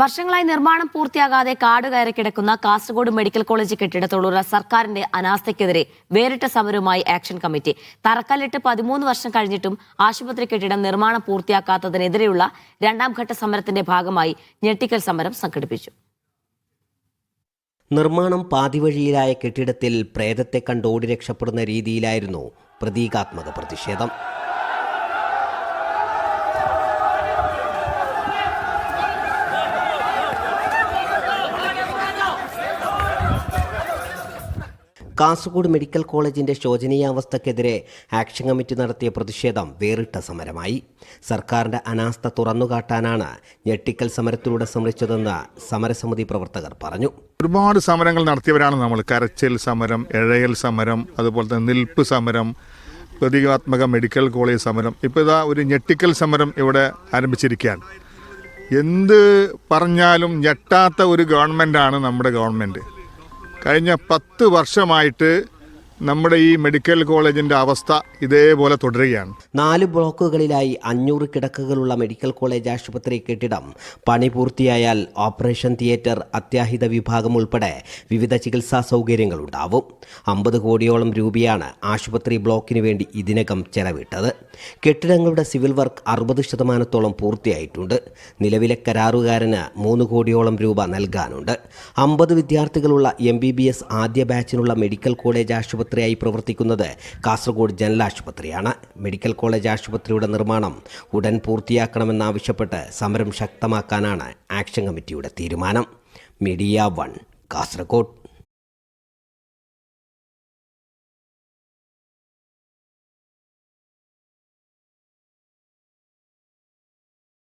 വർഷങ്ങളായി നിർമ്മാണം പൂർത്തിയാകാതെ കാട് കയറി കിടക്കുന്ന കാസർഗോഡ് മെഡിക്കൽ കോളേജ് കെട്ടിടത്തോടുള്ള സർക്കാരിന്റെ അനാസ്ഥയ്ക്കെതിരെ വേറിട്ട സമരവുമായി ആക്ഷൻ കമ്മിറ്റി. തറക്കല്ലിട്ട് പതിമൂന്ന് വർഷം കഴിഞ്ഞിട്ടും ആശുപത്രി കെട്ടിടം നിർമ്മാണം പൂർത്തിയാക്കാത്തതിനെതിരെയുള്ള രണ്ടാം ഘട്ട സമരത്തിന്റെ ഭാഗമായി ഞെട്ടിക്കൽ സമരം സംഘടിപ്പിച്ചു. നിർമ്മാണം പാതിവഴിയിലായ കെട്ടിടത്തിൽ പ്രേതത്തെ കണ്ടോടി രക്ഷപ്പെടുന്ന രീതിയിലായിരുന്നു പ്രതീകാത്മക പ്രതിഷേധം. കാസർഗോഡ് മെഡിക്കൽ കോളേജിന്റെ ശോചനീയാവസ്ഥക്കെതിരെ ആക്ഷൻ കമ്മിറ്റി നടത്തിയ പ്രതിഷേധം വേറിട്ട സമരമായി. സർക്കാരിന്റെ അനാസ്ഥ തുറന്നുകാട്ടാനാണ് ഞെട്ടിക്കൽ സമരത്തിലൂടെ ശ്രമിച്ചതെന്ന് സമരസമിതി പ്രവർത്തകർ പറഞ്ഞു. ഒരുപാട് സമരങ്ങൾ നടത്തിയവരാണ് നമ്മൾ. കരച്ചിൽ സമരം എഴയൽ സമരം അതുപോലെ തന്നെ നിൽപ്പ് സമരം പ്രതീകാത്മക മെഡിക്കൽ കോളേജ് സമരം. ഇപ്പോൾ ഇതാ ഒരു ഞെട്ടിക്കൽ സമരം ഇവിടെ ആരംഭിച്ചിരിക്കുകയാണ്. എന്ത് പറഞ്ഞാലും ഞെട്ടാത്ത ഒരു ഗവൺമെന്റാണ് നമ്മുടെ ഗവൺമെന്റ് കഴിഞ്ഞ പത്ത് വർഷമായിട്ട് നമ്മുടെ ഈ മെഡിക്കൽ കോളേജിന്റെ അവസ്ഥ ഇതേപോലെ തുടരുകയാണ്. നാല് ബ്ലോക്കുകളിലായി അഞ്ഞൂറ് കിടക്കകളുള്ള മെഡിക്കൽ കോളേജ് ആശുപത്രി കെട്ടിടം. പണി പൂർത്തിയായാൽ ഓപ്പറേഷൻ തിയേറ്റർ അത്യാഹിത വിഭാഗം ഉൾപ്പെടെ വിവിധ ചികിത്സാ സൗകര്യങ്ങൾ ഉണ്ടാവും അമ്പത് കോടിയോളം രൂപയാണ് ആശുപത്രി ബ്ലോക്കിന് വേണ്ടി ഇതിനകം ചെലവിട്ടത്. കെട്ടിടങ്ങളുടെ സിവിൽ വർക്ക് അറുപത് ശതമാനത്തോളം പൂർത്തിയായിട്ടുണ്ട്. നിലവിലെ കരാറുകാരന് മൂന്ന് കോടിയോളം രൂപ നൽകാനുണ്ട്. അമ്പത് വിദ്യാർത്ഥികളുള്ള എം ബി ബി എസ് ആദ്യ ബാച്ചിനുള്ള മെഡിക്കൽ കോളേജ് ആശുപത്രിയായി പ്രവർത്തിക്കുന്നത് കാസർഗോഡ് ജനറൽ ആശുപത്രിയാണ് മെഡിക്കൽ കോളേജ് ആശുപത്രിയുടെ നിർമ്മാണം ഉടൻ പൂർത്തിയാക്കണമെന്നാവശ്യപ്പെട്ട് സമരം ശക്തമാക്കാനാണ് ആക്ഷൻ കമ്മിറ്റിയുടെ തീരുമാനം. Media one Kasaragod.